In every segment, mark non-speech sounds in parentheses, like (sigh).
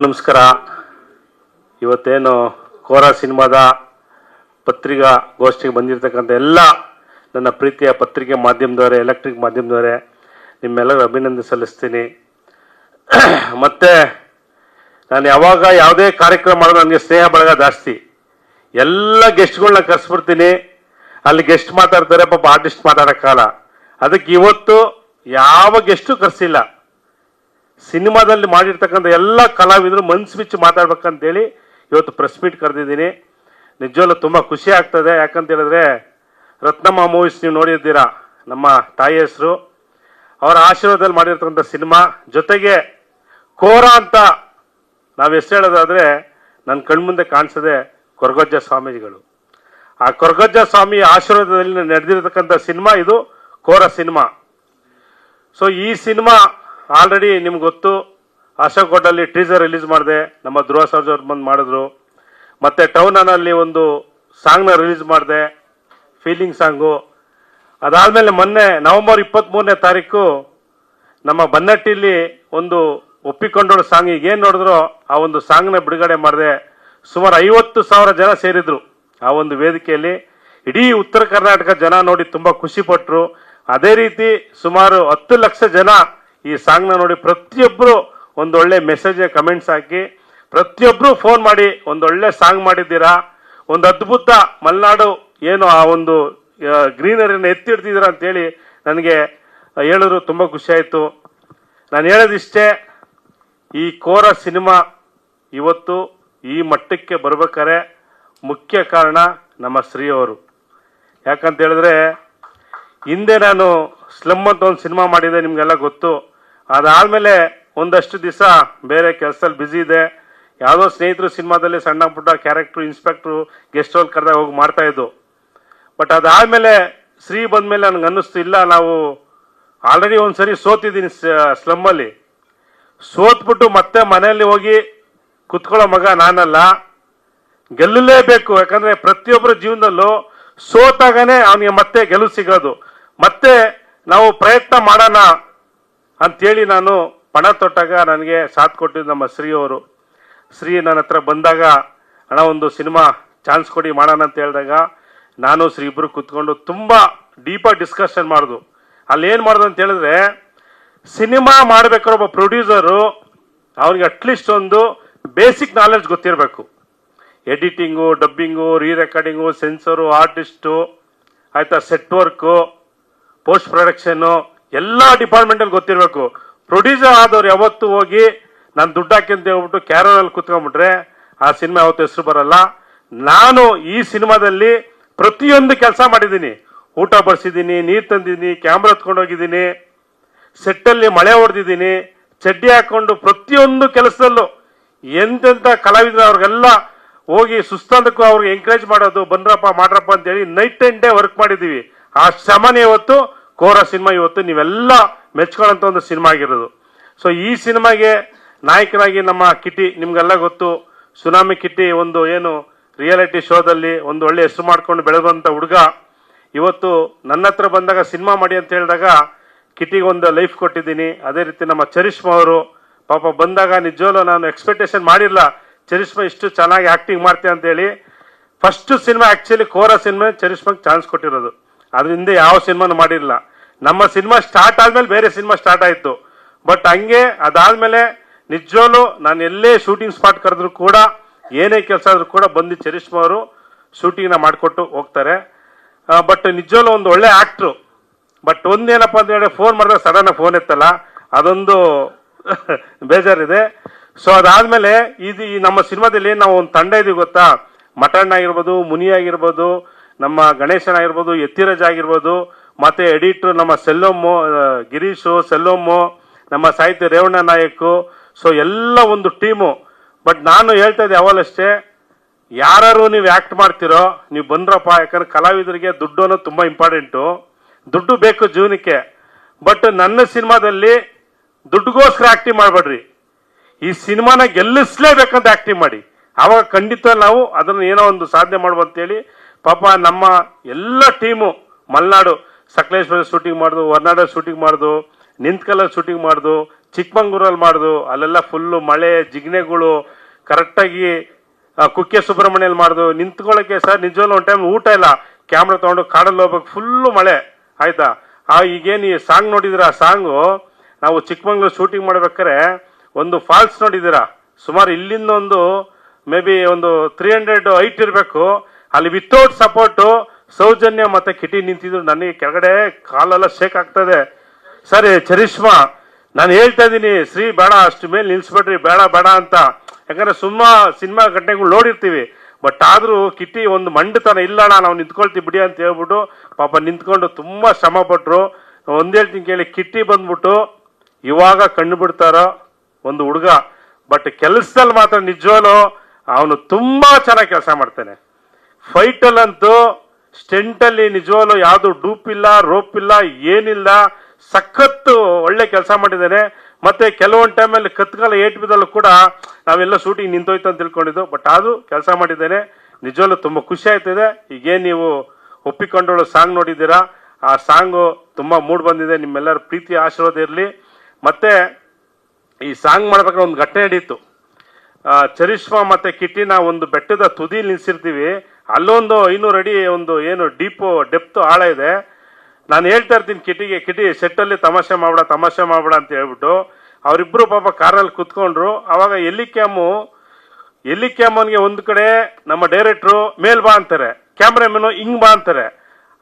ನಮಸ್ಕಾರ. ಇವತ್ತೇನು ಕೋರ ಸಿನಿಮಾದ ಪತ್ರಿಕಾ ಗೋಷ್ಠಿಗೆ ಬಂದಿರತಕ್ಕಂಥ ಎಲ್ಲ ನನ್ನ ಪ್ರೀತಿಯ ಪತ್ರಿಕೆ ಮಾಧ್ಯಮದವರೇ ಎಲೆಕ್ಟ್ರಿಕ್ ಮಾಧ್ಯಮದವರೇ ನಿಮ್ಮೆಲ್ಲರೂ ಅಭಿನಂದನೆ ಸಲ್ಲಿಸ್ತೀನಿ ಮತ್ತು ನಾನು ಯಾವಾಗ ಯಾವುದೇ ಕಾರ್ಯಕ್ರಮ ಮಾಡೋದು ನನಗೆ ಸ್ನೇಹ ಬಳಗ ಜಾಸ್ತಿ. ಎಲ್ಲ ಗೆಸ್ಟ್ಗಳನ್ನ ಕರೆಸ್ಬಿಡ್ತೀನಿ. ಅಲ್ಲಿ ಗೆಸ್ಟ್ ಮಾತಾಡ್ತಾರೆ, ಪಾಪ ಆರ್ಟಿಸ್ಟ್ ಮಾತಾಡೋಕ್ಕಾಗಲ್ಲ. ಅದಕ್ಕೆ ಇವತ್ತು ಯಾವ ಗೆಸ್ಟು ಕರೆಸಿಲ್ಲ. ಸಿನಿಮಾದಲ್ಲಿ ಮಾಡಿರ್ತಕ್ಕಂಥ ಎಲ್ಲ ಕಲಾವಿದರು ಮನ್ಸು ಬಿಚ್ಚಿ ಮಾತಾಡ್ಬೇಕಂತೇಳಿ ಇವತ್ತು ಪ್ರೆಸ್ ಮೀಟ್ ಕರೆದಿದ್ದೀನಿ. ನಿಜವಲ್ಲೂ ತುಂಬ ಖುಷಿ ಆಗ್ತದೆ. ಯಾಕಂತ ಹೇಳಿದ್ರೆ ರತ್ನಮ್ಮ ಮೂವೀಸ್ ನೀವು ನೋಡಿದ್ದೀರಾ ನಮ್ಮ ತಾಯಿ ಹೆಸರು. ಅವರ ಆಶೀರ್ವಾದದಲ್ಲಿ ಮಾಡಿರ್ತಕ್ಕಂಥ ಸಿನಿಮಾ. ಜೊತೆಗೆ ಕೋರ ಅಂತ ನಾವು ಎಷ್ಟು ಹೇಳೋದಾದರೆ ನನ್ನ ಕಣ್ಮುಂದೆ ಕಾಣಿಸದೆ ಕೊರಗಜ್ಜ ಸ್ವಾಮೀಜಿಗಳು. ಆ ಕೊರಗಜ್ಜ ಸ್ವಾಮಿ ಆಶೀರ್ವಾದದಲ್ಲಿ ನಡೆದಿರತಕ್ಕಂಥ ಸಿನಿಮಾ ಇದು ಕೋರ ಸಿನಿಮಾ. ಸೊ ಈ ಸಿನಿಮಾ ಆಲ್ರೆಡಿ ನಿಮ್ಗೆ ಗೊತ್ತು, ಅಶೋಕ್ ಗೋಡಲ್ಲಿ ಟೀಸರ್ ರಿಲೀಸ್ ಮಾಡಿದೆ, ನಮ್ಮ ಧ್ರುವ ಸರ್ಜ್ ಅವ್ರು ಬಂದು ಮಾಡಿದ್ರು. ಮತ್ತು ಟೌನಲ್ಲಿ ಒಂದು ಸಾಂಗ್ನ ರಿಲೀಸ್ ಮಾಡಿದೆ ಫೀಲಿಂಗ್ ಸಾಂಗು ಅದಾದಮೇಲೆ ಮೊನ್ನೆ ನವೆಂಬರ್ ಇಪ್ಪತ್ತ್ಮೂರನೇ ತಾರೀಕು ನಮ್ಮ ಬನ್ನಟ್ಟಿಲಿ ಒಂದು ಒಪ್ಪಿಕೊಂಡಿರೋ ಸಾಂಗ್ ಈಗ ಏನು ನೋಡಿದ್ರು ಆ ಒಂದು ಸಾಂಗ್ನ ಬಿಡುಗಡೆ ಮಾಡಿದೆ. ಸುಮಾರು ಐವತ್ತು ಸಾವಿರ ಜನ ಸೇರಿದ್ರು ಆ ಒಂದು ವೇದಿಕೆಯಲ್ಲಿ. ಇಡೀ ಉತ್ತರ ಕರ್ನಾಟಕ ಜನ ನೋಡಿ ತುಂಬ ಖುಷಿಪಟ್ಟರು ಅದೇ ರೀತಿ ಸುಮಾರು ಹತ್ತು ಲಕ್ಷ ಜನ ಈ ಸಾಂಗ್ನ ನೋಡಿ ಪ್ರತಿಯೊಬ್ಬರು ಒಂದೊಳ್ಳೆ ಮೆಸೇಜ್ ಕಮೆಂಟ್ಸ್ ಹಾಕಿ ಪ್ರತಿಯೊಬ್ಬರು ಫೋನ್ ಮಾಡಿ, ಒಂದೊಳ್ಳೆ ಸಾಂಗ್ ಮಾಡಿದ್ದೀರಾ? ಒಂದು ಅದ್ಭುತ ಮಲೆನಾಡು ಏನು ಆ ಒಂದು ಗ್ರೀನರಿನ ಎತ್ತಿಡ್ತಿದ್ದೀರಾ ಅಂತೇಳಿ ನನಗೆ ಹೇಳಿದ್ರು ತುಂಬ ಖುಷಿ ಆಯಿತು. ನಾನು ಹೇಳೋದಿಷ್ಟೇ, ಈ ಕೋರ ಸಿನಿಮಾ ಇವತ್ತು ಈ ಮಟ್ಟಕ್ಕೆ ಬರಬೇಕಾರೆ ಮುಖ್ಯ ಕಾರಣ ನಮ್ಮ ಶ್ರೀ ಅವರು. ಯಾಕಂತ ಹೇಳಿದ್ರೆ, ಹಿಂದೆ ನಾನು ಸ್ಲಮ್ ಅಂತ ಒಂದು ಸಿನಿಮಾ ಮಾಡಿದೆ ನಿಮಗೆಲ್ಲ ಗೊತ್ತು. ಅದಾದಮೇಲೆ ಒಂದಷ್ಟು ದಿವಸ ಬೇರೆ ಕೆಲಸದಲ್ಲಿ ಬ್ಯುಸಿ ಇದೆ. ಯಾವುದೋ ಸ್ನೇಹಿತರು ಸಿನಿಮಾದಲ್ಲಿ ಸಣ್ಣ ಪುಟ್ಟ ಕ್ಯಾರೆಕ್ಟ್ರು ಇನ್ಸ್ಪೆಕ್ಟ್ರು ಗೆಸ್ಟ್ ರೋಲ್ ಕರೆದಾಗ ಹೋಗಿ ಮಾಡ್ತಾ ಇದ್ದು. ಬಟ್ ಅದಾದಮೇಲೆ ಶ್ರೀ ಬಂದಮೇಲೆ ನನಗೆ ಅನ್ನಿಸ್ತು, ಇಲ್ಲ ನಾವು ಆಲ್ರೆಡಿ ಒಂದು ಸರಿ ಸೋತಿದ್ದೀನಿ ಸ್ಲಮ್ಮಲ್ಲಿ ಸೋತ್ಬಿಟ್ಟು ಮತ್ತೆ ಮನೆಯಲ್ಲಿ ಹೋಗಿ ಕುತ್ಕೊಳ್ಳೋ ಮಗ ನಾನಲ್ಲ. ಗೆಲ್ಲಲೇಬೇಕು, ಯಾಕಂದ್ರೆ ಪ್ರತಿಯೊಬ್ಬರ ಜೀವನದಲ್ಲೂ ಸೋತಾಗನೇ ಅವನಿಗೆ ಮತ್ತೆ ಗೆಲುವು ಸಿಗೋದು. ಮತ್ತೆ ನಾವು ಪ್ರಯತ್ನ ಮಾಡೋಣ ಅಂತೇಳಿ ನಾನು ಪಣ ತೊಟ್ಟಾಗ ನನಗೆ ಸಾಥ್ ಕೊಟ್ಟಿದ್ದು ನಮ್ಮ ಶ್ರೀಯವರು. ಶ್ರೀ ನನ್ನ ಹತ್ರ ಬಂದಾಗ, ಅಣ್ಣ, ಒಂದು ಸಿನಿಮಾ ಚಾನ್ಸ್ ಕೊಡಿ ಮಾಡೋಣ ಅಂತ ಹೇಳಿದಾಗ, ನಾನು ಶ್ರೀ ಇಬ್ಬರು ಕೂತ್ಕೊಂಡು ತುಂಬ ಡೀಪಾಗಿ ಡಿಸ್ಕಷನ್ ಮಾಡಿದ್ವು ಅಲ್ಲಿ ಏನು ಮಾಡೋದು ಅಂತ ಹೇಳಿದ್ರೆ, ಸಿನಿಮಾ ಮಾಡಬೇಕಾದ್ರೆ ಒಬ್ಬ ಪ್ರೊಡ್ಯೂಸರು ಅವ್ರಿಗೆ ಅಟ್ಲೀಸ್ಟ್ ಒಂದು ಬೇಸಿಕ್ ನಾಲೆಡ್ಜ್ ಗೊತ್ತಿರಬೇಕು. Editing dubbing re recording censor artist ಆಯಿತಾ ಸೆಟ್ ವರ್ಕು ಪೋಸ್ಟ್ ಪ್ರೊಡಕ್ಷನ್ನು ಎಲ್ಲ ಡಿಪಾರ್ಟ್ಮೆಂಟಲ್ಲಿ ಗೊತ್ತಿರಬೇಕು. ಪ್ರೊಡ್ಯೂಸರ್ ಆದವ್ರು ಯಾವತ್ತು ಹೋಗಿ ನಾನು ದುಡ್ಡು ಹಾಕಿ ಅಂತ ಹೇಳ್ಬಿಟ್ಟು ಕ್ಯಾರೋನಲ್ಲಿ ಕುತ್ಕೊಂಡ್ಬಿಟ್ರೆ ಆ ಸಿನಿಮಾ ಯಾವತ್ತು ಹೆಸರು ಬರಲ್ಲ. ನಾನು ಈ ಸಿನಿಮಾದಲ್ಲಿ ಪ್ರತಿಯೊಂದು ಕೆಲಸ ಮಾಡಿದ್ದೀನಿ. ಊಟ ಬಡಿಸಿದ್ದೀನಿ, ನೀರು ತಂದಿದ್ದೀನಿ ಕ್ಯಾಮ್ರಾ ಹೋಗಿದ್ದೀನಿ. ಸೆಟ್ಟಲ್ಲಿ ಮಳೆ ಹೊಡೆದಿದ್ದೀನಿ. ಚಡ್ಡಿ ಹಾಕೊಂಡು ಪ್ರತಿಯೊಂದು ಕೆಲಸದಲ್ಲೂ ಎಂತೆಂಥ ಕಲಾವಿದರು ಅವ್ರಿಗೆಲ್ಲ ಹೋಗಿ ಸುಸ್ತಾಂತಕ್ಕೂ ಅವ್ರಿಗೆ ಎಂಕರೇಜ್ ಮಾಡೋದು, ಬಂದ್ರಪ್ಪ, ಮಾಡ್ರಪ್ಪ ಅಂತೇಳಿ ನೈಟ್ ಆ್ಯಂಡ್ ಡೇ ವರ್ಕ್ ಮಾಡಿದ್ದೀವಿ. ಆ ಶ್ರಮನೇ ಇವತ್ತು ಕೋರ ಸಿನಿಮಾ ಇವತ್ತು ನೀವೆಲ್ಲ ಮೆಚ್ಕೊಳ್ಳೋಂಥ ಒಂದು ಸಿನಿಮಾ ಆಗಿರೋದು. ಸೊ ಈ ಸಿನಿಮಾಗೆ ನಾಯಕನಾಗಿ ನಮ್ಮ ಕಿಟಿ, ನಿಮ್ಗೆಲ್ಲ ಗೊತ್ತು, ಸುನಾಮಿ ಕಿಟ್ಟಿ ಒಂದು ಏನು ರಿಯಾಲಿಟಿ ಶೋದಲ್ಲಿ ಒಂದು ಒಳ್ಳೆ ಹೆಸರು ಮಾಡ್ಕೊಂಡು ಬೆಳೆದಂಥ ಹುಡುಗ. ಇವತ್ತು ನನ್ನ ಹತ್ರ ಬಂದಾಗ ಸಿನಿಮಾ ಮಾಡಿ ಅಂತ ಹೇಳಿದಾಗ ಕಿಟಿಗೆ ಒಂದು ಲೈಫ್ ಕೊಟ್ಟಿದ್ದೀನಿ. ಅದೇ ರೀತಿ ನಮ್ಮ ಚರಿಷ್ಮಾ ಅವರು, ಪಾಪ ಬಂದಾಗ ನಿಜವಲ್ಲೂ ನಾನು ಎಕ್ಸ್ಪೆಕ್ಟೇಷನ್ ಮಾಡಿಲ್ಲ, ಚರಿಷ್ಮಾ ಇಷ್ಟು ಚೆನ್ನಾಗಿ ಆಕ್ಟಿಂಗ್ ಮಾಡ್ತೆ ಅಂತೇಳಿ first cinema actually Kora cinema ಚರಿಷ್ಮಾಗೆ chance ಕೊಟ್ಟಿರೋದು. ಅದ್ರ ಹಿಂದೆ ಯಾವ ಸಿನಿಮಾನು ಮಾಡಿರಲಿಲ್ಲ. ನಮ್ಮ ಸಿನಿಮಾ ಸ್ಟಾರ್ಟ್ ಆದ್ಮೇಲೆ ಬೇರೆ ಸಿನಿಮಾ ಸ್ಟಾರ್ಟ್ ಆಯಿತು. ಬಟ್ ಹಂಗೆ ಅದಾದ್ಮೇಲೆ ನಿಜವಲ್ಲೂ ನಾನು ಎಲ್ಲೇ ಶೂಟಿಂಗ್ ಸ್ಪಾಟ್ ಕರೆದ್ರು ಕೂಡ, ಏನೇ ಕೆಲಸ ಆದ್ರೂ ಕೂಡ ಬಂದು ಚರಿಷ್ಮಾ ಅವರು ಶೂಟಿಂಗ್ನ ಮಾಡಿಕೊಟ್ಟು ಹೋಗ್ತಾರೆ. ಬಟ್ ನಿಜವಲ್ಲೂ ಒಂದು ಒಳ್ಳೆ ಆ್ಯಕ್ಟ್ರು ಬಟ್ ಒಂದೇನಪ್ಪ ಅಂತ ಹೇಳಿ ಫೋನ್ ಮಾಡಿದ್ರೆ ಸಡನ್ ಫೋನ್ ಎತ್ತಲ್ಲ. ಅದೊಂದು (laughs) ಬೇಜಾರಿದೆ. ಸೊ ಅದಾದಮೇಲೆ ಇದು ಈ ನಮ್ಮ ಸಿನಿಮಾದಲ್ಲಿ ನಾವು ಒಂದು ತಂಡ ಇದೀವಿ ಗೊತ್ತಾ? ಮಟಣ್ಣ ಆಗಿರ್ಬೋದು ಮುನಿ ಆಗಿರ್ಬೋದು ನಮ್ಮ ಗಣೇಶನ ಆಗಿರ್ಬೋದು, ಯತಿರಾಜ್ ಆಗಿರ್ಬೋದು, ಮತ್ತು ಎಡಿಟ್ರು ನಮ್ಮ ಸೆಲ್ಲೊಮ್ಮು ಗಿರೀಶು, ಸೆಲ್ಲೊಮ್ಮು, ನಮ್ಮ ಸಾಹಿತ್ಯ ರೇವಣ್ಣ ನಾಯಕು, ಸೊ ಎಲ್ಲ ಒಂದು ಟೀಮು. ಬಟ್ ನಾನು ಹೇಳ್ತಾ ಇದ್ದೆ ಅವಲಷ್ಟೇ ಯಾರು ನೀವು ಆ್ಯಕ್ಟ್ ಮಾಡ್ತಿರೋ, ನೀವು ಬಂದ್ರಪ್ಪ, ಯಾಕಂದ್ರೆ ಕಲಾವಿದರಿಗೆ ದುಡ್ಡು ಅನ್ನೋದು ತುಂಬ ಇಂಪಾರ್ಟೆಂಟು. ದುಡ್ಡು ಬೇಕು ಜೀವನಕ್ಕೆ. ಬಟ್ ನನ್ನ ಸಿನಿಮಾದಲ್ಲಿ ದುಡ್ಡುಗೋಸ್ಕರ ಆ್ಯಕ್ಟಿಂಗ್ ಮಾಡಬೇಡ್ರಿ. ಈ ಸಿನಿಮಾನ ಗೆಲ್ಲಿಸ್ಲೇಬೇಕಂತ ಆ್ಯಕ್ಟಿಂಗ್ ಮಾಡಿ. ಆವಾಗ ಖಂಡಿತ ನಾವು ಅದನ್ನು ಏನೋ ಒಂದು ಸಾಧನೆ ಮಾಡುವಂತೇಳಿ ಪಾಪ ನಮ್ಮ ಎಲ್ಲ ಟೀಮು ಮಲೆನಾಡು ಸಕಲೇಶ್ವರ ಶೂಟಿಂಗ್ ಮಾಡ್ದು, ಹೊರನಾಡ ಶೂಟಿಂಗ್ ಮಾಡ್ದು ನಿಂತ್ಕಲ್ಲ ಶೂಟಿಂಗ್ ಮಾಡ್ದು, ಚಿಕ್ಕಮಂಗ್ಳೂರಲ್ಲಿ ಮಾಡ್ದು, ಅಲ್ಲೆಲ್ಲ ಫುಲ್ಲು ಮಳೆ, ಜಿಗ್ನೆಗಳು ಕರೆಕ್ಟಾಗಿ ಕುಕ್ಕೆ ಸುಬ್ರಹ್ಮಣ್ಯಲ್ಲಿ ಮಾಡ್ದು. ನಿಂತ್ಕೊಳ್ಳೋಕ್ಕೆ ಸರ್ ನಿಜವಲ್ಲೂ ಒಂದು ಟೈಮ್ ಊಟ ಇಲ್ಲ. ಕ್ಯಾಮ್ರಾ ತೊಗೊಂಡು ಕಾಡಲ್ಲಿ ಹೋಗ್ಬೇಕು ಫುಲ್ಲು ಮಳೆ. ಆಯಿತಾ? ಆ, ಈಗೇನು ಈ ಸಾಂಗ್ ನೋಡಿದಿರ ಆ ಸಾಂಗು ನಾವು ಚಿಕ್ಕಮಂಗ್ಳೂರು ಶೂಟಿಂಗ್ ಮಾಡ್ಬೇಕಾರೆ ಒಂದು ಫಾಲ್ಸ್ ನೋಡಿದ್ದೀರಾ? ಸುಮಾರು ಇಲ್ಲಿಂದ ಒಂದು ಮೇ ಬಿ ಒಂದು ತ್ರೀ ಹಂಡ್ರೆಡ್ ಹೈಟ್ ಇರಬೇಕು. ಅಲ್ಲಿ ವಿತೌಟ್ ಸಪೋರ್ಟು ಸೌಜನ್ಯ ಮತ್ತೆ ಕಿಟಿ ನಿಂತಿದ್ರು. ನನಗೆ ಕೆಳಗಡೆ ಕಾಲೆಲ್ಲ ಶೇಕ್ ಆಗ್ತದೆ. ಸರಿ, ಚರಿಷ್ಮಾ, ನಾನು ಹೇಳ್ತಾ ಇದ್ದೀನಿ, ಶ್ರೀ ಬೇಡ, ಅಷ್ಟು ಮೇಲೆ ನಿಲ್ಸ್ಬೇಡ್ರಿ, ಬೇಡ ಬೇಡ ಅಂತ. ಯಾಕಂದ್ರೆ ಸುಮ್ಮಾ ಸಿನಿಮಾ ಘಟನೆಗಳು ನೋಡಿರ್ತೀವಿ. ಬಟ್ ಆದ್ರೂ ಕಿಟ್ಟಿ ಒಂದು ಮಂಡತನ ಇಲ್ಲಣ್ಣ ನಾವು ನಿಂತ್ಕೊಳ್ತೀವಿ ಬಿಡಿ ಅಂತ ಹೇಳ್ಬಿಟ್ಟು ಪಾಪ ನಿಂತ್ಕೊಂಡು ತುಂಬಾ ಶ್ರಮ ಪಟ್ರು. ಒಂದ್ ಕೇಳಿ ಕಿಟ್ಟಿ ಬಂದ್ಬಿಟ್ಟು ಇವಾಗ ಕಣ್ಣು ಬಿಡ್ತಾರೋ ಒಂದು ಹುಡುಗ. ಬಟ್ ಕೆಲಸದಲ್ಲಿ ಮಾತ್ರ ನಿಜವಾಗ್ಲೂ ಅವನು ತುಂಬಾ ಚೆನ್ನಾಗಿ ಕೆಲಸ ಮಾಡ್ತಾನೆ. ಫೈಟಲ್ಲಂತೂ ಸ್ಟೆಂಟಲ್ಲಿ ನಿಜವಾಗ್ಲೂ ಯಾವುದು ಡೂಪ್ ಇಲ್ಲ ರೋಪ್ ಇಲ್ಲ ಏನಿಲ್ಲ. ಸಖತ್ತು ಒಳ್ಳೆ ಕೆಲಸ ಮಾಡಿದ್ದಾನೆ. ಮತ್ತೆ ಕೆಲವೊಂದು ಟೈಮಲ್ಲಿ ಕತ್ಕಾಲ ಏಟ್ ಬಿದ್ದಲ್ಲೂ ಕೂಡ ನಾವೆಲ್ಲ ಶೂಟಿಂಗ್ ನಿಂತೋಯ್ತು ಅಂತ ತಿಳ್ಕೊಂಡಿದ್ದು. ಬಟ್ ಅದು ಕೆಲಸ ಮಾಡಿದ್ದೇನೆ. ನಿಜವಾಗ್ಲೂ ತುಂಬ ಖುಷಿ ಆಯ್ತದೆ ಈಗೇನು ನೀವು ಒಪ್ಪಿಕೊಂಡೋಳು ಸಾಂಗ್ ನೋಡಿದ್ದೀರಾ. ಆ ಸಾಂಗು ತುಂಬ ಮೂಡ್ ಬಂದಿದೆ. ನಿಮ್ಮೆಲ್ಲರ ಪ್ರೀತಿ, ಆಶೀರ್ವಾದ ಇರಲಿ. ಮತ್ತೆ ಈ ಸಾಂಗ್ ಮಾಡ್ಬೇಕಾದ್ರೆ ಒಂದು ಘಟನೆ ನಡೀತು. ಚರಿಷ್ಮಾ ಮತ್ತು ಕಿಟ್ಟಿನ ಒಂದು ಬೆಟ್ಟದ ತುದಿ ನಿಲ್ಸಿರ್ತೀವಿ. ಅಲ್ಲೊಂದು ಐನೂರು ಅಡಿ ಒಂದು ಏನು ಡೀಪು ಡೆಪ್ತು ಆಳ ಇದೆ. ನಾನು ಹೇಳ್ತಾ ಇರ್ತೀನಿ ಕಿಟಿಗೆ ಕಿಟಿ ಸೆಟ್ಟಲ್ಲಿ ತಮಾಷೆ ಮಾಡಬೇಡ ತಮಾಷೆ ಮಾಡಬೇಡ ಅಂತ ಹೇಳ್ಬಿಟ್ಟು. ಅವರಿಬ್ಬರು ಪಾಪ ಕಾರಲ್ಲಿ ಕುತ್ಕೊಂಡ್ರು. ಅವಾಗ ಎಲ್ಲಿ ಕ್ಯಾಮು ಎಲ್ಲಿ ಕ್ಯಾಮನ್ಗೆ ಒಂದು ಕಡೆ ನಮ್ಮ ಡೈರೆಕ್ಟ್ರು ಮೇಲ್ ಬಾ ಅಂತಾರೆ. ಕ್ಯಾಮ್ರಾಮನ್ ಹಿಂಗ್ ಬಾ ಅಂತಾರೆ.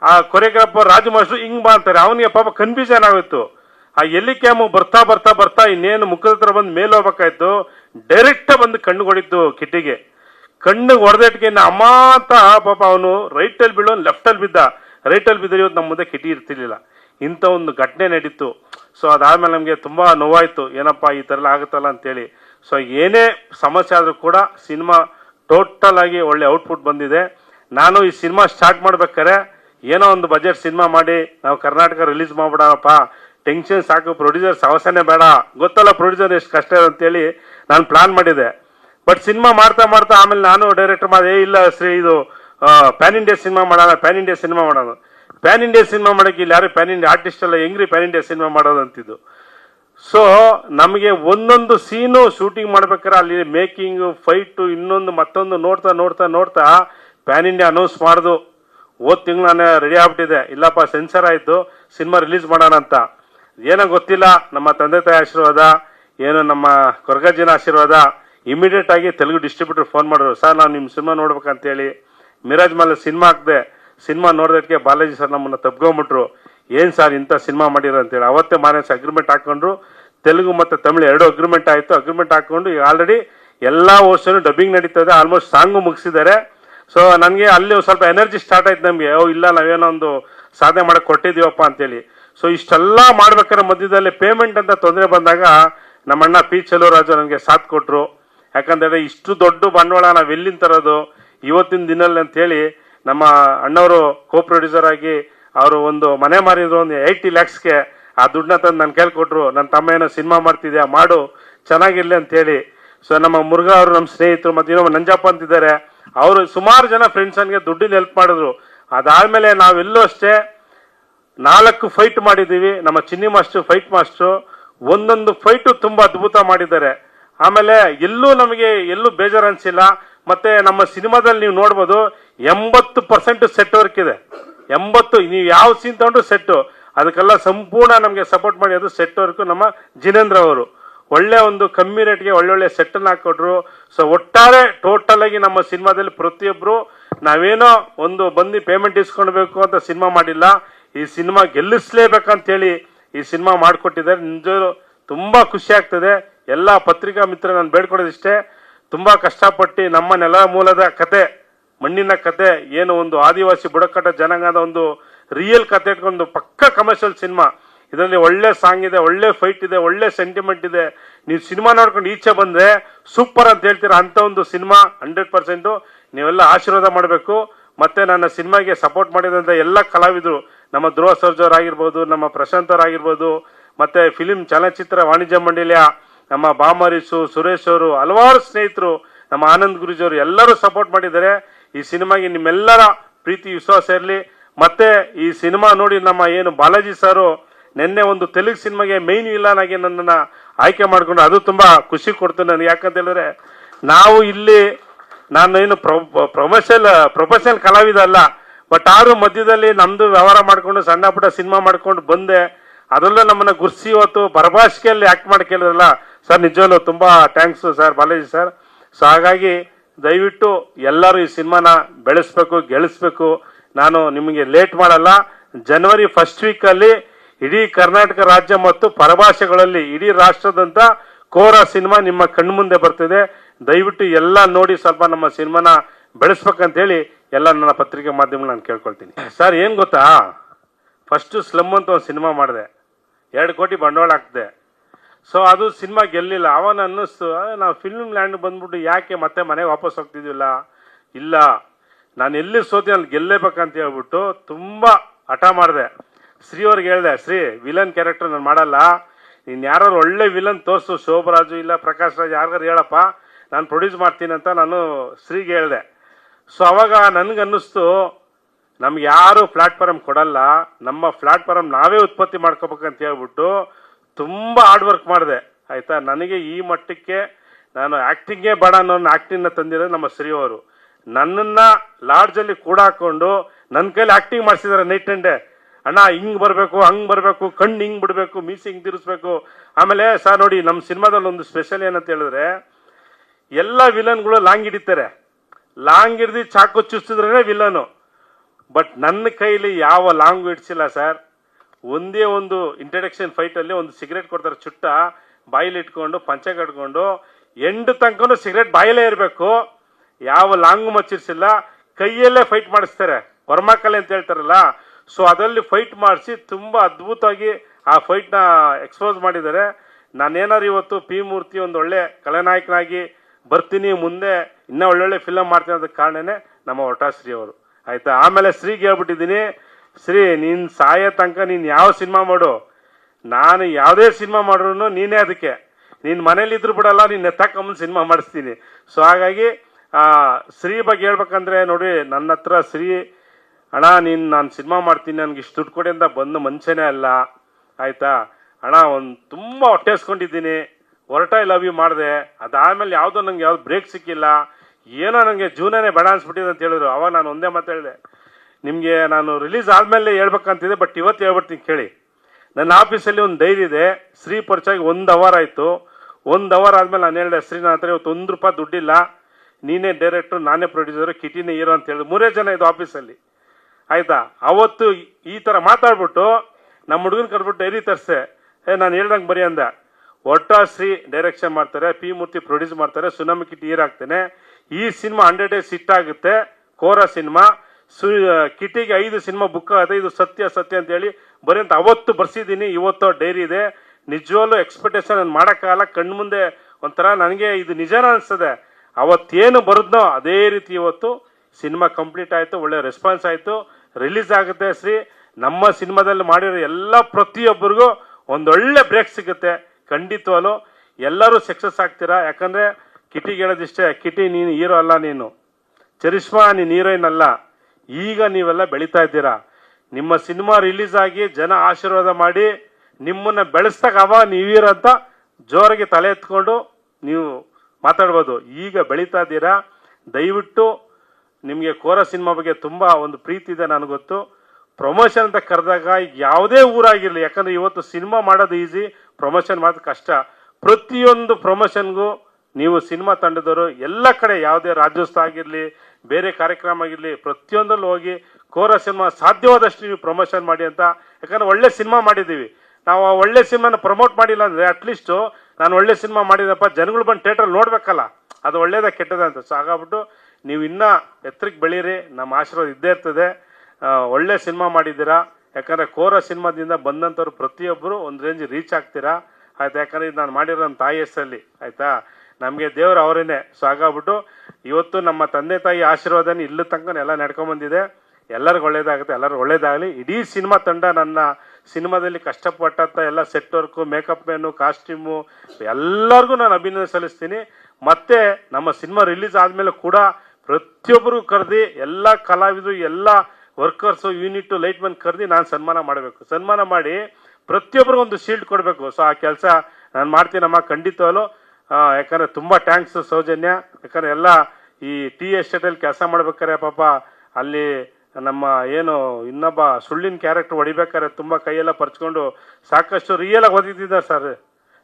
ಆ ಕೊರಿಯೋಗ್ರಾಫರ್ ರಾಜು ಮಾಸ್ಟ್ರು ಹಿಂಗ್ ಬಾ ಅಂತಾರೆ. ಅವನಿಗೆ ಪಾಪ ಕನ್ಫ್ಯೂಷನ್ ಆಗಿತ್ತು ಆ ಎಲ್ಲಿ ಕ್ಯಾಮು ಬರ್ತಾ ಬರ್ತಾ ಬರ್ತಾ ಇನ್ನೇನು ಮುಖದ ಹತ್ರ ಬಂದು ಮೇಲೆ ಹೋಗ್ಬೇಕಾಯ್ತು. ಡೈರೆಕ್ಟ್ ಬಂದು ಕಣ್ಣು ಹೊಡಿತು ಕಿಟ್ಟಿಗೆ ಕಣ್ಣು ಹೊಡೆದಟ್ಗೆ ಅಮಾತ ಪಾಪ ಅವನು ರೈಟಲ್ಲಿ ಬೀಳೋ ಲೆಫ್ಟಲ್ಲಿ ಬಿದ್ದ. ರೈಟಲ್ಲಿ ಬಿದ್ದರೆ ಇವತ್ತು ನಮ್ಮ ಮುಂದೆ ಕಿಟಿ ಇರ್ತಿರ್ಲಿಲ್ಲ. ಇಂಥ ಒಂದು ಘಟನೆ ನಡೀತು. ಸೊ ಅದಾದಮೇಲೆ ನಮಗೆ ತುಂಬ ನೋವಾಯಿತು. ಏನಪ್ಪ ಈ ಥರ ಎಲ್ಲ ಆಗುತ್ತಲ್ಲ ಅಂತೇಳಿ. ಸೊ ಏನೇ ಸಮಸ್ಯೆ ಆದರೂ ಕೂಡ ಸಿನಿಮಾ ಟೋಟಲ್ ಆಗಿ ಒಳ್ಳೆ ಔಟ್ಪುಟ್ ಬಂದಿದೆ. ನಾನು ಈ ಸಿನಿಮಾ ಸ್ಟಾರ್ಟ್ ಮಾಡ್ಬೇಕಾರೆ ಏನೋ ಒಂದು ಬಜೆಟ್ ಸಿನಿಮಾ ಮಾಡಿ, ನಾವು ಕರ್ನಾಟಕ ರಿಲೀಸ್ ಮಾಡ್ಬಿಡಪ್ಪ ಟೆನ್ಷನ್ ಸಾಕು ಪ್ರೊಡ್ಯೂಸರ್ಸ್ ಅವಸನೇ ಬೇಡ. ಗೊತ್ತಲ್ಲ ಪ್ರೊಡ್ಯೂಸರ್ ಎಷ್ಟು ಕಷ್ಟ ಅಂತೇಳಿ ನಾನು ಪ್ಲಾನ್ ಮಾಡಿದೆ. ಬಟ್ ಸಿನಿಮಾ ಮಾಡ್ತಾ ಮಾಡ್ತಾ ಆಮೇಲೆ ನಾನು ಡೈರೆಕ್ಟರ್ ಮಾಡಿದೆ "ಏ, ಇಲ್ಲ ಶ್ರೀ ಇದು ಪ್ಯಾನ್ ಇಂಡಿಯಾ ಸಿನಿಮಾ ಮಾಡೋಣ ಪ್ಯಾನ್ ಇಂಡಿಯಾ ಸಿನಿಮಾ ಮಾಡೋಣ ಪ್ಯಾನ್ ಇಂಡಿಯಾ ಸಿನಿಮಾ ಮಾಡೋಕೆ ಇಲ್ಲಿ ಯಾರು ಪ್ಯಾನ್ ಇಂಡಿಯಾ ಆರ್ಟಿಸ್ಟ್ ಎಲ್ಲ ಹೆಂಗ್ರಿ ಪ್ಯಾನ್ ಇಂಡಿಯಾ ಸಿನಿಮಾ ಮಾಡೋದು ಅಂತಿದ್ದು? ಸೊ ನಮಗೆ ಒಂದೊಂದು ಸೀನು ಶೂಟಿಂಗ್ ಮಾಡ್ಬೇಕಾದ್ರೆ ಅಲ್ಲಿ ಮೇಕಿಂಗ್ ಫೈಟು ಇನ್ನೊಂದು ಮತ್ತೊಂದು ನೋಡ್ತಾ ನೋಡ್ತಾ ನೋಡ್ತಾ ಪ್ಯಾನ್ ಇಂಡಿಯಾ ಅನೌನ್ಸ್ ಮಾಡ್ದು. ಹೋದ ತಿಂಗಳು ನಾನು ರೆಡಿ ಆಗ್ಬಿಟ್ಟಿದೆ ಇಲ್ಲಪ್ಪ ಸೆನ್ಸರ್ ಆಯಿತು. ಸಿನಿಮಾ ರಿಲೀಸ್ ಮಾಡೋಣ ಅಂತ. ಏನೋ ಗೊತ್ತಿಲ್ಲ. ನಮ್ಮ ತಂದೆ ತಾಯಿ ಆಶೀರ್ವಾದ ಏನು ನಮ್ಮ ಕೊರಗಜ್ಜಿನ ಆಶೀರ್ವಾದ. ಇಮಿಡಿಯೇಟ್ ಆಗಿ ತೆಲುಗು ಡಿಸ್ಟ್ರಿಬ್ಯೂಟರ್ ಫೋನ್ ಮಾಡಿದ್ರು, ಸರ್ ನಾವು ನಿಮ್ಮ ಸಿನಿಮಾ ನೋಡ್ಬೇಕಂತೇಳಿ ಮಿರಾಜ್ ಮಾಲ್ ಸಿನಿಮಾ ಹಾಕ್ದೆ, ಸಿನಿಮಾ ನೋಡಿದಕ್ಕೆ ಬಾಲಾಜಿ ಸರ್ ನಮ್ಮನ್ನು ತಪ್ಕೊಂಬಿಟ್ರು ಏನು ಸರ್ ಇಂಥ ಸಿನಿಮಾ ಮಾಡಿರೋ ಅಂತೇಳಿ. ಅವತ್ತೇ ಮಾನೇಸ್ ಅಗ್ರಿಮೆಂಟ್ ಹಾಕೊಂಡ್ರು ತೆಲುಗು ಮತ್ತು ತಮಿಳು ಎರಡು ಅಗ್ರಿಮೆಂಟ್ ಆಯಿತು. ಅಗ್ರಿಮೆಂಟ್ ಹಾಕೊಂಡು ಈಗ ಆಲ್ರೆಡಿ ಎಲ್ಲ ವರ್ಷನು ಡಬ್ಬಿಂಗ್ ನಡೀತದೆ. ಆಲ್ಮೋಸ್ಟ್ ಸಾಂಗು ಮುಗಿಸಿದ್ದಾರೆ. ಸೊ ನನಗೆ ಅಲ್ಲಿ ಸ್ವಲ್ಪ ಎನರ್ಜಿ ಸ್ಟಾರ್ಟ್ ಆಯ್ತು ನಮಗೆ. ಓ, ಇಲ್ಲ, ನಾವೇನೋ ಒಂದು ಸಾಧನೆ ಮಾಡಕ್ಕೆ ಕೊಟ್ಟಿದ್ದೀವಪ್ಪ ಅಂತೇಳಿ. ಸೊ ಇಷ್ಟೆಲ್ಲ ಮಾಡ್ಬೇಕಾದ್ರೆ ಮಧ್ಯದಲ್ಲಿ ಪೇಮೆಂಟ್ ಅಂತ ತೊಂದರೆ ಬಂದಾಗ ನಮ್ಮಣ್ಣ ಪಿ ಚಲುವರಾಜು ನನಗೆ ಸಾಥ್ ಕೊಟ್ರು. ಯಾಕಂದ್ರೆ ಇಷ್ಟು ದೊಡ್ಡ ಬಂಡವಾಳ ನಾವು ಎಲ್ಲಿಂದ ತರೋದು? ಇವತ್ತಿನ ದಿನಲ್ಲಿ ಅಂತ ಹೇಳಿ ನಮ್ಮ ಅಣ್ಣವರು ಕೋ ಪ್ರೊಡ್ಯೂಸರ್ ಆಗಿ ಅವರು ಒಂದು ಮನೆ ಮಾರಿದ್ರು ಒಂದು ಏಯ್ಟಿ ಲ್ಯಾಕ್ಸ್ಗೆ ಆ ದುಡ್ಡನ್ನ ತಂದು ನನ್ನ ಕೈಲಿ ಕೊಟ್ಟರು ನನ್ನ ತಮ್ಮ ಏನೋ ಸಿನಿಮಾ ಮಾಡ್ತಿದ್ಯಾ? ಮಾಡು. ಚೆನ್ನಾಗಿರಲಿ ಅಂತ ಹೇಳಿ ಸೊ ನಮ್ಮ ಮುರುಘ ಅವರು ನಮ್ಮ ಸ್ನೇಹಿತರು ಮತ್ತು ಇನ್ನೊಬ್ಬ ನಂಜಪ್ಪ ಅಂತಿದ್ದಾರೆ. ಅವರು ಸುಮಾರು ಜನ ಫ್ರೆಂಡ್ಸನ್ಗೆ ದುಡ್ಡಿನ ಹೆಲ್ಪ್ ಮಾಡಿದ್ರು. ಅದಾದಮೇಲೆ ನಾವೆಲ್ಲೂ ಅಷ್ಟೇ ನಾಲ್ಕು ಫೈಟ್ ಮಾಡಿದ್ದೀವಿ ನಮ್ಮ ಚಿನ್ನಿ ಮಾಸ್ಟರ್ ಫೈಟ್ ಮಾಸ್ಟರ್ ಒಂದೊಂದು ಫೈಟು ತುಂಬಾ ಅದ್ಭುತ ಮಾಡಿದ್ದಾರೆ. ಆಮೇಲೆ ಎಲ್ಲೂ ನಮಗೆ ಎಲ್ಲೂ ಬೇಜಾರು ಅನಿಸಿಲ್ಲ. ಮತ್ತೆ ನಮ್ಮ ಸಿನಿಮಾದಲ್ಲಿ ನೀವು ನೋಡ್ಬೋದು ಎಂಬತ್ತು ಪರ್ಸೆಂಟ್ ಸೆಟ್ ವರ್ಕ್ ಇದೆ. ಎಂಬತ್ತು, ನೀವು ಯಾವ ಸೀನ್ ತಗೊಂಡ್ರು ಸೆಟ್ ಅದಕ್ಕೆಲ್ಲ ಸಂಪೂರ್ಣ ನಮಗೆ ಸಪೋರ್ಟ್ ಮಾಡಿ ಅದು ಸೆಟ್ ವರ್ಕ್ ನಮ್ಮ ಜಿನೇಂದ್ರ ಅವರು. ಒಳ್ಳೆ ಒಂದು ಕಮ್ಮಿ ರೇಟ್ಗೆ ಒಳ್ಳೊಳ್ಳೆ ಸೆಟ್ಟನ್ನು ಹಾಕೊಟ್ರು. ಸೊ ಒಟ್ಟಾರೆ ಟೋಟಲ್ ಆಗಿ ನಮ್ಮ ಸಿನಿಮಾದಲ್ಲಿ ಪ್ರತಿಯೊಬ್ಬರು ನಾವೇನೋ ಒಂದು ಬಂದು ಪೇಮೆಂಟ್ ಇಸ್ಕೊಳ್ಬೇಕು ಅಂತ ಸಿನಿಮಾ ಮಾಡಿಲ್ಲ. ಈ ಸಿನಿಮಾ ಗೆಲ್ಲಿಸ್ಲೇಬೇಕಂತ ಹೇಳಿ ಈ ಸಿನಿಮಾ ಮಾಡಿಕೊಟ್ಟಿದ್ದಾರೆ. ನಿಜ ತುಂಬಾ ಖುಷಿ ಆಗ್ತದೆ. ಎಲ್ಲ ಪತ್ರಿಕಾ ಮಿತ್ರ ನಾನು ಬೇಡ್ಕೊಡೋದಿಷ್ಟೇ ತುಂಬ ಕಷ್ಟಪಟ್ಟು ನಮ್ಮ ನೆಲ ಮೂಲದ ಕತೆ, ಮಣ್ಣಿನ ಕತೆ, ಏನು ಒಂದು ಆದಿವಾಸಿ ಬುಡಕಟ್ಟ ಜನಾಂಗದ ಒಂದು ರಿಯಲ್ ಕತೆ ಇಟ್ಕೊಂಡು ಪಕ್ಕ ಕಮರ್ಷಿಯಲ್ ಸಿನಿಮಾ ಇದರಲ್ಲಿ ಒಳ್ಳೆ ಸಾಂಗ್ ಇದೆ, ಒಳ್ಳೆ ಫೈಟ್ ಇದೆ, ಒಳ್ಳೆ ಸೆಂಟಿಮೆಂಟ್ ಇದೆ. ನೀವು ಸಿನಿಮಾ ನೋಡ್ಕೊಂಡು ಈಚೆ ಬಂದರೆ ಸೂಪರ್ ಅಂತ ಹೇಳ್ತೀರಾ ಅಂಥ ಒಂದು ಸಿನಿಮಾ ಹಂಡ್ರೆಡ್ ಪರ್ಸೆಂಟು ನೀವೆಲ್ಲ ಆಶೀರ್ವಾದ ಮಾಡಬೇಕು. ಮತ್ತು ನನ್ನ ಸಿನಿಮಾಗೆ ಸಪೋರ್ಟ್ ಮಾಡಿದಂಥ ಎಲ್ಲ ಕಲಾವಿದರು. ನಮ್ಮ ಧ್ರುವ ಸರ್ಜವ್ರು ಆಗಿರ್ಬೋದು, ನಮ್ಮ ಪ್ರಶಾಂತ್ ಆಗಿರ್ಬೋದು, ಮತ್ತು ಫಿಲಿಮ್ ಚಲನಚಿತ್ರ ವಾಣಿಜ್ಯ ಮಂಡಳಿಯ ನಮ್ಮ ಬಾಮರೀಸು ಸುರೇಶ್ ಅವರು ಹಲವಾರು ಸ್ನೇಹಿತರು, ನಮ್ಮ ಆನಂದ್ ಗುರುಜಿ ಅವರು ಎಲ್ಲರೂ ಸಪೋರ್ಟ್ ಮಾಡಿದ್ದಾರೆ. ಈ ಸಿನಿಮಾಗೆ ನಿಮ್ಮೆಲ್ಲರ ಪ್ರೀತಿ, ವಿಶ್ವಾಸ ಇರಲಿ. ಮತ್ತೆ ಈ ಸಿನಿಮಾ ನೋಡಿ ನಮ್ಮ ಏನು ಬಾಲಾಜಿ ಸಾರು ನಿನ್ನೆ ಒಂದು ತೆಲುಗು ಸಿನಿಮಾಗೆ ಮೈನ್ ವಿಲನ್ ಆಗಿ ನನ್ನನ್ನ ಆಯ್ಕೆ ಮಾಡಿಕೊಂಡು ಅದು ತುಂಬಾ ಖುಷಿ ಕೊಡ್ತು ನನಗೆ. ಯಾಕಂತ ಹೇಳಿದ್ರೆ, ನಾವು ಇಲ್ಲಿ ನಾನು ಏನು ಪ್ರೊಫೆಷನಲ್ ಪ್ರೊಫೆಷನಲ್ ಕಲಾವಿದ ಅಲ್ಲ ಬಟ್ ಆದ್ರೂ ಮಧ್ಯದಲ್ಲಿ ನಮ್ದು ವ್ಯವಹಾರ ಮಾಡಿಕೊಂಡು, ಸಣ್ಣ ಪುಟ್ಟ ಸಿನಿಮಾ ಮಾಡ್ಕೊಂಡು ಬಂದೆ. ಅದರಲ್ಲೂ ನಮ್ಮನ್ನ ಗುರ್ಸಿ ಇವತ್ತು ಬರಭಾಷಿಕೆಯಲ್ಲಿ ಆಕ್ಟ್ ಮಾಡಿ ಕೇಳಿದ್ರಲ್ಲ ಸರ್ ನಿಜವಲ್ಲೂ ತುಂಬ thanks sir, Balaji sir. So ಹಾಗಾಗಿ ದಯವಿಟ್ಟು ಎಲ್ಲರೂ ಈ ಸಿನಿಮಾನ ಬೆಳೆಸ್ಬೇಕು, ಗೆಲ್ಲಿಸ್ಬೇಕು. ನಾನು ನಿಮಗೆ ಲೇಟ್ ಮಾಡಲ್ಲ. ಜನವರಿ ಫಸ್ಟ್ ವೀಕಲ್ಲಿ ಇಡೀ ಕರ್ನಾಟಕ ರಾಜ್ಯ ಮತ್ತು ಪರಭಾಷೆಗಳಲ್ಲಿ, ಇಡೀ ರಾಷ್ಟ್ರದಂತ ಕೋರ ಸಿನಿಮಾ ನಿಮ್ಮ ಕಣ್ಮುಂದೆ ಬರ್ತಿದೆ. ದಯವಿಟ್ಟು ಎಲ್ಲ ನೋಡಿ ಸ್ವಲ್ಪ ನಮ್ಮ ಸಿನಿಮಾನ ಬೆಳೆಸ್ಬೇಕಂತ ಹೇಳಿ ಎಲ್ಲ ನನ್ನ ಪತ್ರಿಕೆ ಮಾಧ್ಯಮ ನಾನು ಕೇಳ್ಕೊಳ್ತೀನಿ. ಸರ್ ಏನು ಗೊತ್ತಾ? ಫಸ್ಟು ಸ್ಲಮ್ ಅಂತ ಒಂದು ಸಿನಿಮಾ ಮಾಡಿದೆ. ಎರಡು ಕೋಟಿ ಬಂಡವಾಳ ಹಾಕಿದೆ. ಸೊ ಅದು ಸಿನಿಮಾ ಗೆಲ್ಲಿಲ್ಲ. ಅವನ ಅನ್ನಿಸ್ತು ನಾವು ಫಿಲ್ಮ್ ಲ್ಯಾಂಡ್ ಬಂದ್ಬಿಟ್ಟು ಯಾಕೆ ಮತ್ತೆ ಮನೆಗೆ ವಾಪಸ್ ಹೋಗ್ತಿದ್ದಿಲ್ಲ ಇಲ್ಲ. ನಾನು ಎಲ್ಲಿ ಸೋತಿ ಅಲ್ಲಿ ಗೆಲ್ಲೇಬೇಕಂತ ಹೇಳ್ಬಿಟ್ಟು ತುಂಬ ಹಠ ಮಾಡಿದೆ. ಶ್ರೀ ಅವ್ರಿಗೆ ಹೇಳಿದೆ, ಶ್ರೀ ವಿಲನ್ ಕ್ಯಾರೆಕ್ಟರ್ ನಾನು ಮಾಡಲ್ಲ. ನೀನು ಯಾರು ಒಳ್ಳೆ ವಿಲನ್ ತೋರಿಸು. ಶೋಭರಾಜು ಇಲ್ಲ, ಪ್ರಕಾಶ್ ರಾಜ್, ಯಾರಿಗಾರು ಹೇಳಪ್ಪ. ನಾನು ಪ್ರೊಡ್ಯೂಸ್ ಮಾಡ್ತೀನಿ ಅಂತ ನಾನು ಶ್ರೀಗೆ ಹೇಳಿದೆ. ಸೊ ಅವಾಗ ನನಗೆ ಅನ್ನಿಸ್ತು, ನಮ್ಗೆ ಯಾರು ಪ್ಲಾಟ್ಫಾರ್ಮ್ ಕೊಡಲ್ಲ. ನಮ್ಮ ಪ್ಲಾಟ್ಫಾರ್ಮ್ ನಾವೇ ಉತ್ಪತ್ತಿ ಮಾಡ್ಕೋಬೇಕಂತ ಹೇಳ್ಬಿಟ್ಟು ತುಂಬಾ ಹಾರ್ಡ್ ವರ್ಕ್ ಮಾಡಿದೆ. ಆಯಿತಾ? ನನಗೆ ಈ ಮಟ್ಟಕ್ಕೆ ನಾನು ಆ್ಯಕ್ಟಿಂಗೇ ಬೇಡ ಅನ್ನೋ ಆ್ಯಕ್ಟಿಂಗ್ನ ತಂದಿರೋದು ನಮ್ಮ ಶ್ರೀ ಅವರು. ನನ್ನನ್ನ ಲಾಡ್ಜಲ್ಲಿ ಕೂಡ ಹಾಕ್ಕೊಂಡು ನನ್ನ ಕೈಲಿ ಆ್ಯಕ್ಟಿಂಗ್ ಮಾಡಿಸಿದ್ದಾರೆ ನೈಟ್ ಅಂಡ್ ಡೇ ಅಣ್ಣ, ಹಿಂಗೆ ಬರಬೇಕು, ಹಂಗೆ ಬರಬೇಕು, ಕಣ್ಣು ಹಿಂಗೆ ಬಿಡಬೇಕು, ಮೀಸಿ ಹಿಂಗೆ ತಿರ್ಸ್ಬೇಕು. ಆಮೇಲೆ ಸರ್ ನೋಡಿ ನಮ್ಮ ಸಿನಿಮಾದಲ್ಲಿ ಒಂದು ಸ್ಪೆಷಲ್ ಏನಂತ ಹೇಳಿದ್ರೆ, ಎಲ್ಲ ವಿಲನ್ಗಳು ಲಾಂಗ್ ಹಿಡಿತಾರೆ. ಲಾಂಗ್ ಹಿಡ್ದು ಚಾಕು ಚುಚ್ಚಿದ್ರೇ ವಿಲನು ಬಟ್ ನನ್ನ ಕೈಲಿ ಯಾವ ಲಾಂಗ್ ಹಿಡ್ಸಿಲ್ಲ ಸರ್. ಒಂದೇ ಒಂದು ಇಂಟ್ರಡಕ್ಷನ್ ಫೈಟ್ ಅಲ್ಲಿ ಒಂದು ಸಿಗರೇಟ್ ಕೊಡ್ತಾರೆ ಚುಟ್ಟ ಬಾಯಿಲಿ ಇಟ್ಕೊಂಡು, ಪಂಚೆ ಕಟ್ಕೊಂಡು, ಎಂಟು ತನಕನೂ ಸಿಗರೇಟ್ ಬಾಯಲ್ಲೇ ಇರಬೇಕು. ಯಾವ ಲಾಂಗ್ ಮಚ್ಚಿರ್ಸಿಲ್ಲ, ಕೈಯಲ್ಲೇ ಫೈಟ್ ಮಾಡಿಸ್ತಾರೆ. ವರ್ಮಾಕಲೆ ಅಂತ ಹೇಳ್ತಾರಲ್ಲ ಸೊ ಅದರಲ್ಲಿ ಫೈಟ್ ಮಾಡಿಸಿ ತುಂಬಾ ಅದ್ಭುತವಾಗಿ ಆ ಫೈಟ್ನ ಎಕ್ಸ್ಪೋಸ್ ಮಾಡಿದ್ದಾರೆ. ನಾನೇನಾರು ಇವತ್ತು ಪಿ ಮೂರ್ತಿ ಒಂದು ಒಳ್ಳೆ ಕಲೆನಾಯಕನಾಗಿ ಬರ್ತೀನಿ, ಮುಂದೆ ಇನ್ನೂ ಒಳ್ಳೊಳ್ಳೆ ಫಿಲಮ್ ಮಾಡ್ತೀನಿ ಅನ್ನೋದಕ್ಕೆ ಕಾರಣನೇ ನಮ್ಮ ಒಟಾಶ್ರೀ ಅವರು. ಆಯಿತಾ? ಆಮೇಲೆ ಶ್ರೀಗೆ ಹೇಳ್ಬಿಟ್ಟಿದ್ದೀನಿ ಶ್ರೀ, ನೀನ್ ಸಾಯೋ ತನಕ ನೀನ್ ಯಾವ ಸಿನಿಮಾ ಮಾಡು? ನಾನು ಯಾವುದೇ ಸಿನಿಮಾ ಮಾಡ್ರು ನೀನೇ ಅದಕ್ಕೆ. ನೀನ್ ಮನೇಲಿ ಇದ್ರು ಬಿಡಲ್ಲ, ನೀನ್ ಎತ್ತಕ್ಕಮ್ಮನ ಸಿನಿಮಾ ಮಾಡಿಸ್ತೀನಿ. ಸೊ ಹಾಗಾಗಿ ಶ್ರೀ ಬಗ್ಗೆ ಹೇಳ್ಬೇಕಂದ್ರೆ ನೋಡಿ, ನನ್ನ ಹತ್ರ ಶ್ರೀ, ಅಣ್ಣ, ನೀನ್, ನಾನು ಸಿನಿಮಾ ಮಾಡ್ತೀನಿ, ನನಗೆ ಇಷ್ಟು ದುಡ್ಡು ಕೊಡಿ ಅಂತ ಬಂದು ಮನುಷ್ಯನೇ ಅಲ್ಲ. ಆಯ್ತಾ? ಅಣ್ಣ, ಒಂದು ತುಂಬಾ ಹೊಟ್ಟೆಸ್ಕೊಂಡಿದ್ದೀನಿ. ಹೊರಟ ಲವ್ ಯು ಮಾಡಿದೆ. ಅದಾದ್ಮೇಲೆ ಯಾವುದೋ ನಂಗೆ ಯಾವ್ದು ಬ್ರೇಕ್ ಸಿಕ್ಕಿಲ್ಲ. ಏನೋ ನನಗೆ ಜೀವನನೇ ಬೇಡ ಅನ್ಸ್ಬಿಟ್ಟಿದೆ ಅಂತ ಹೇಳಿದ್ರು. ಅವಾಗ ನಾನು ಒಂದೇ ಮಾತು ಹೇಳಿದೆ. ನಿಮಗೆ ನಾನು ರಿಲೀಸ್ ಆದಮೇಲೆ ಹೇಳ್ಬೇಕಂತಿದೆ ಬಟ್ ಇವತ್ತು ಹೇಳ್ಬಿಡ್ತೀನಿ ಕೇಳಿ. ನನ್ನ ಆಫೀಸಲ್ಲಿ ಒಂದು ಧೈರ್ಯ ಇದೆ ಶ್ರೀ ಪರಿಚಯ ಒಂದು ಅವರ್ ಆಯಿತು. ಒಂದು ಅವರ್ ಆದಮೇಲೆ ನಾನು ಹೇಳಿದೆ ಶ್ರೀ ನಾನು ಹತ್ರ ಇವತ್ತು ಒಂದು ರೂಪಾಯಿ ದುಡ್ಡಿಲ್ಲ. ನೀನೇ ಡೈರೆಕ್ಟ್ರು ನಾನೇ ಪ್ರೊಡ್ಯೂಸರು ಕಿಟಿನೇ ಹೀರೋ ಅಂತ ಹೇಳಿದ್ರು ಮೂರೇ ಜನ ಇದು ಆಫೀಸಲ್ಲಿ ಆಯಿತಾ? ಅವತ್ತು ಈ ಥರ ಮಾತಾಡ್ಬಿಟ್ಟು ನಮ್ಮ ಹುಡುಗನ ಕರ್ಬಿಟ್ಟು ಡೈರಿ ತರಿಸೆ ಏ, ನಾನು ಹೇಳ್ದಂಗೆ ಬರೀ ಅಂದ. ಒಟ್ಟಾಶ್ರೀ ಡೈರೆಕ್ಷನ್ ಮಾಡ್ತಾರೆ ಪಿ ಮೂರ್ತಿ ಪ್ರೊಡ್ಯೂಸ್ ಮಾಡ್ತಾರೆ ಸುನಾಮಿ ಕಿಟಿ ಹೀರ್ ಆಗ್ತೇನೆ. ಈ ಸಿನಿಮಾ ಹಂಡ್ರೆಡ್ ಡೇಸ್ ಹಿಟ್ ಆಗುತ್ತೆ, ಕೋರ ಸಿನಿಮಾ ಸು ಕಿಟಿಗೆ ಐದು ಸಿನಿಮಾ ಬುಕ್ ಆಗುತ್ತೆ ಇದು ಸತ್ಯ ಸತ್ಯ ಅಂತೇಳಿ ಬರೀ ಅಂತ ಅವತ್ತು ಬರ್ಸಿದ್ದೀನಿ. ಇವತ್ತು ಡೈರಿ ಇದೆ. ನಿಜವಾಗ್ಲೂ ಎಕ್ಸ್ಪೆಕ್ಟೇಷನ್ ನಾನು ಮಾಡೋಕ್ಕಾಗಲ್ಲ. ಕಣ್ಣು ಮುಂದೆ ಒಂಥರ ನನಗೆ ಇದು ನಿಜಾನ ಅನಿಸ್ತದೆ. ಅವತ್ತೇನು ಬರುದ್ನೋ ಅದೇ ರೀತಿ ಇವತ್ತು ಸಿನಿಮಾ ಕಂಪ್ಲೀಟ್ ಆಯಿತು, ಒಳ್ಳೆ ರೆಸ್ಪಾನ್ಸ್ ಆಯಿತು. ರಿಲೀಸ್ ಆಗುತ್ತೆ ಶ್ರೀ. ನಮ್ಮ ಸಿನಿಮಾದಲ್ಲಿ ಮಾಡಿರೋ ಎಲ್ಲ ಪ್ರತಿಯೊಬ್ಬರಿಗೂ ಒಂದೊಳ್ಳೆ ಬ್ರೇಕ್ ಸಿಗುತ್ತೆ. ಖಂಡಿತವಾಗ್ಲು ಎಲ್ಲರೂ ಸಕ್ಸಸ್ ಆಗ್ತೀರಾ? ಯಾಕಂದರೆ ಕಿಟಿಗೆ ಹೇಳೋದಿಷ್ಟೇ, ಕಿಟಿ ನೀನು ಹೀರೋ ಅಲ್ಲ ನೀನು. ಚರಿಷ್ಮಾ ನೀನು ಹೀರೋಯಿನ್ ಅಲ್ಲ. ಈಗ ನೀವೆಲ್ಲ ಬೆಳೀತಾ ಇದ್ದೀರಾ? ನಿಮ್ಮ ಸಿನಿಮಾ ರಿಲೀಸ್ ಆಗಿ ಜನ ಆಶೀರ್ವಾದ ಮಾಡಿ ನಿಮ್ಮನ್ನ ಬೆಳೆಸ್ದಾಗ ಅವ ನೀವಿರಂತ ಜೋರಾಗಿ ತಲೆ ಎತ್ಕೊಂಡು ನೀವು ಮಾತಾಡ್ಬೋದು. ಈಗ ಬೆಳೀತಾ ಇದ್ದೀರಾ? ದಯವಿಟ್ಟು ನಿಮಗೆ ಕೋರ ಸಿನಿಮಾ ಬಗ್ಗೆ ತುಂಬ ಒಂದು ಪ್ರೀತಿ ಇದೆ ನನಗೆ ಗೊತ್ತು. ಪ್ರಮೋಷನ್ ಅಂತ ಕರೆದಾಗ ಯಾವುದೇ ಊರಾಗಿರಲಿ, ಯಾಕಂದ್ರೆ ಇವತ್ತು ಸಿನಿಮಾ ಮಾಡೋದು ಈಸಿ, ಪ್ರಮೋಷನ್ ಮಾಡೋದು ಕಷ್ಟ. ಪ್ರತಿಯೊಂದು ಪ್ರಮೋಷನ್ಗೂ ನೀವು ಸಿನಿಮಾ ತಂಡದವರು ಎಲ್ಲ ಕಡೆ ಯಾವುದೇ ರಾಜ್ಯೋತ್ಸವ ಆಗಿರಲಿ ಬೇರೆ ಕಾರ್ಯಕ್ರಮ ಆಗಿರಲಿ, ಪ್ರತಿಯೊಂದರಲ್ಲೂ ಹೋಗಿ ಕೋರ ಸಿನಿಮಾ ಸಾಧ್ಯವಾದಷ್ಟು ನೀವು ಪ್ರಮೋಷನ್ ಮಾಡಿ ಅಂತ. ಯಾಕಂದ್ರೆ ಒಳ್ಳೆ ಸಿನಿಮಾ ಮಾಡಿದ್ದೀವಿ. ನಾವು ಆ ಒಳ್ಳೆ ಸಿನಿಮಾನ ಪ್ರಮೋಟ್ ಮಾಡಿಲ್ಲ ಅಂದರೆ ಅಟ್ಲೀಸ್ಟು ನಾನು ಒಳ್ಳೆ ಸಿನಿಮಾ ಮಾಡಿದಪ್ಪ, ಜನಗಳು ಬಂದು ಥಿಯೇಟರ್ ನೋಡಬೇಕಲ್ಲ. ಅದು ಒಳ್ಳೇದ ಕೆಟ್ಟದ ಅಂತ. ಸೊ ಹಾಗಾಗ್ಬಿಟ್ಟು ನೀವು ಇನ್ನೂ ಎತ್ತರಕ್ಕೆ ಬೆಳೀರಿ. ನಮ್ಮ ಆಶೀರ್ವಾದ ಇದ್ದೇ ಇರ್ತದೆ. ಒಳ್ಳೆ ಸಿನಿಮಾ ಮಾಡಿದ್ದೀರಾ? ಯಾಕಂದರೆ ಕೋರ ಸಿನಿಮಾದಿಂದ ಬಂದಂಥವ್ರು ಪ್ರತಿಯೊಬ್ಬರು ಒಂದು ರೇಂಜ್ ರೀಚ್ ಆಗ್ತೀರಾ? ಆಯ್ತಾ? ಯಾಕಂದರೆ ಇದು ನಾನು ಮಾಡಿರೋ ನನ್ನ ತಾಯಿ ಹೆಸರಲ್ಲಿ. ಆಯ್ತಾ? ನಮಗೆ ದೇವರು ಅವರೇನೆ. ಸೊ ಹಾಗಾಗ್ಬಿಟ್ಟು ಇವತ್ತು ನಮ್ಮ ತಂದೆ ತಾಯಿ ಆಶೀರ್ವಾದನ ಇಲ್ಲಿ ತನಕ ಎಲ್ಲ ನಡ್ಕೊಂಬಂದಿದೆ. ಎಲ್ಲರಿಗೂ ಒಳ್ಳೇದಾಗುತ್ತೆ, ಎಲ್ಲರಿಗೂ ಒಳ್ಳೇದಾಗಲಿ. ಇಡೀ ಸಿನಿಮಾ ತಂಡ ನನ್ನ ಸಿನಿಮಾದಲ್ಲಿ ಕಷ್ಟಪಟ್ಟಂಥ ಎಲ್ಲ set work makeup men costume ಎಲ್ಲರಿಗೂ ನಾನು ಅಭಿನಂದನೆ ಸಲ್ಲಿಸ್ತೀನಿ. ಮತ್ತೆ ನಮ್ಮ ಸಿನಿಮಾ ರಿಲೀಸ್ ಆದಮೇಲೆ ಕೂಡ ಪ್ರತಿಯೊಬ್ಬರು ಕರೆದಿ, ಎಲ್ಲ ಕಲಾವಿದರು, ಎಲ್ಲ ವರ್ಕರ್ಸು ಯೂನಿಟು ಲೈಟ್ ಮನ್ ಕರೆದಿ ನಾನು ಸನ್ಮಾನ ಮಾಡಬೇಕು. ಸನ್ಮಾನ ಮಾಡಿ ಪ್ರತಿಯೊಬ್ಬರಿಗೂ ಒಂದು ಶೀಲ್ಡ್ ಕೊಡಬೇಕು. ಸೊ ಆ ಕೆಲಸ ನಾನು ಮಾಡ್ತೀನಮ್ಮ ಖಂಡಿತವಲ್ಲೂ ಯಾಕಂದ್ರೆ ತುಂಬಾ ಟ್ಯಾಂಕ್ಸ್ ಸೌಜನ್ಯ. ಯಾಕಂದ್ರೆ ಎಲ್ಲ ಈ ಟೀ ಎಸ್ಟೇಟಲ್ಲಿ ಕೆಲಸ ಮಾಡ್ಬೇಕಾರೆ ಪಾಪ ಅಲ್ಲಿ ನಮ್ಮ ಏನು ಇನ್ನೊಬ್ಬ ಸುಳ್ಳಿನ ಕ್ಯಾರೆಕ್ಟರ್ ಹೊಡಿಬೇಕಾರೆ ತುಂಬಾ ಕೈಯೆಲ್ಲ ಪರ್ಚ್ಕೊಂಡು ಸಾಕಷ್ಟು ರಿಯಲ್ ಆಗಿ ಓದಿದ್ದಾರೆ ಸರ್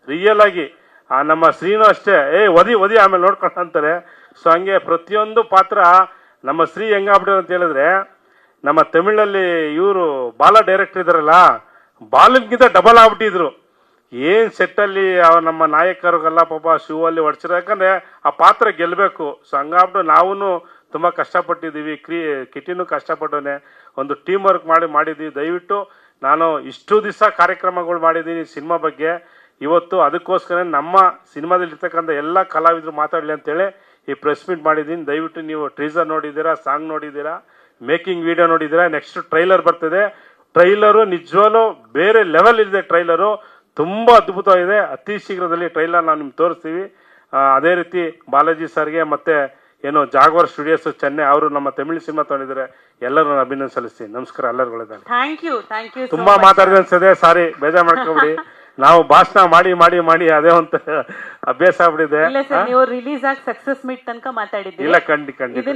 ರಿಯಲ್ ಆಗಿ. ಆ, ನಮ್ಮ ಶ್ರೀನು ಅಷ್ಟೇ. ಏ ಒದಿ ಒದಿ ಆಮೇಲೆ ನೋಡ್ಕೊಂಡು ಅಂತಾರೆ. ಸೊ ಹಂಗೆ ಪ್ರತಿಯೊಂದು ಪಾತ್ರ ನಮ್ಮ ಶ್ರೀ ಹೆಂಗಾಗ್ಬಿಟ್ಟಿದೆ ಅಂತ ಹೇಳಿದ್ರೆ, ನಮ್ಮ ತಮಿಳಲ್ಲಿ ಇವರು ಬಾಲ ಡೈರೆಕ್ಟರ್ ಇದ್ದಾರಲ್ಲ, ಬಾಲನ್ಗಿಂತ ಡಬಲ್ ಆಗ್ಬಿಟ್ಟಿದ್ರು. ಏನ್ ಸೆಟ್ಟಲ್ಲಿ ನಮ್ಮ ನಾಯಕರಿಗೆಲ್ಲ ಪಾಪ ಶಿವ ಅಲ್ಲಿ ಯಾಕಂದ್ರೆ ಆ ಪಾತ್ರ ಗೆಲ್ಲಬೇಕು ಸೊ ಹಂಗಾಗ್ಬಿಟ್ಟು ನಾವೂ ತುಂಬಾ ಕಷ್ಟಪಟ್ಟಿದ್ದೀವಿ. ಕ್ರೀ ಕಿಟಿನೂ ಕಷ್ಟಪಟ್ಟವನೆ. ಒಂದು ಟೀಮ್ ವರ್ಕ್ ಮಾಡಿ ಮಾಡಿದ್ದೀವಿ. ದಯವಿಟ್ಟು ನಾನು ಇಷ್ಟು ದಿವಸ ಕಾರ್ಯಕ್ರಮಗಳು ಮಾಡಿದ್ದೀನಿ ಸಿನಿಮಾ ಬಗ್ಗೆ. ಇವತ್ತು ಅದಕ್ಕೋಸ್ಕರ ನಮ್ಮ ಸಿನಿಮಾದಲ್ಲಿ ಇರ್ತಕ್ಕಂಥ ಎಲ್ಲ ಕಲಾವಿದರು ಮಾತಾಡಲಿ ಅಂತೇಳಿ ಈ ಪ್ರೆಸ್ ಮೀಟ್ ಮಾಡಿದ್ದೀನಿ. ದಯವಿಟ್ಟು ನೀವು ಟ್ರೀಸರ್ ನೋಡಿದ್ದೀರಾ ಸಾಂಗ್ ನೋಡಿದ್ದೀರಾ ಮೇಕಿಂಗ್ ವಿಡಿಯೋ ನೋಡಿದ್ದೀರಾ ನೆಕ್ಸ್ಟ್ ಟ್ರೈಲರ್ ಬರ್ತದೆ. ಟ್ರೈಲರು ನಿಜವಾಗ್ಲೂ ಬೇರೆ ಲೆವೆಲ್ ಇದೆ ಟ್ರೈಲರು ತುಂಬಾ ಅದ್ಭುತವಾಗಿದೆ. ಅತಿ ಶೀಘ್ರದಲ್ಲಿ ಟ್ರೈಲರ್ ನಾವು ನಿಮ್ಗೆ ತೋರಿಸ್ತೀವಿ. ಅದೇ ರೀತಿ ಬಾಲಾಜಿ ಸರ್ಗೆ ಮತ್ತೆ ಏನು ಜಾಗ್ವಾರ್ ಸ್ಟುಡಿಯೋಸ್ ಚೆನ್ನೈ ಅವರು ನಮ್ಮ ತಮಿಳು ಸಿನಿಮಾ ತಗೊಂಡಿದ್ದಾರೆ. ಎಲ್ಲರೂ ನಾನು ಅಭಿನಂದನೆ ಸಲ್ಲಿಸ್ತೀನಿ. ನಮಸ್ಕಾರ ಎಲ್ಲರೂ ಥ್ಯಾಂಕ್ ಯು ಥ್ಯಾಂಕ್ ಯು ತುಂಬಾ ಮಾತಾಡಿದೆ ಅನ್ಸದೆ ಸಾರಿ ಬೇಜಾರು ಮಾಡ್ಕೊಬಿಡಿ. ನಾವು ಭಾಷಣ ಮಾಡಿ ಮಾಡಿ ಮಾಡಿ ಅದೇ ಒಂದು ಅಭ್ಯಾಸ ಆಗ್ಬಿಟ್ಟಿದೆ. ರಿಲೀಸ್ ಆಗಿ ಸಕ್ಸಸ್ ಮೀಟ್ ತನಕ ಇಲ್ಲ ಖಂಡಿ ಖಂಡಿತ.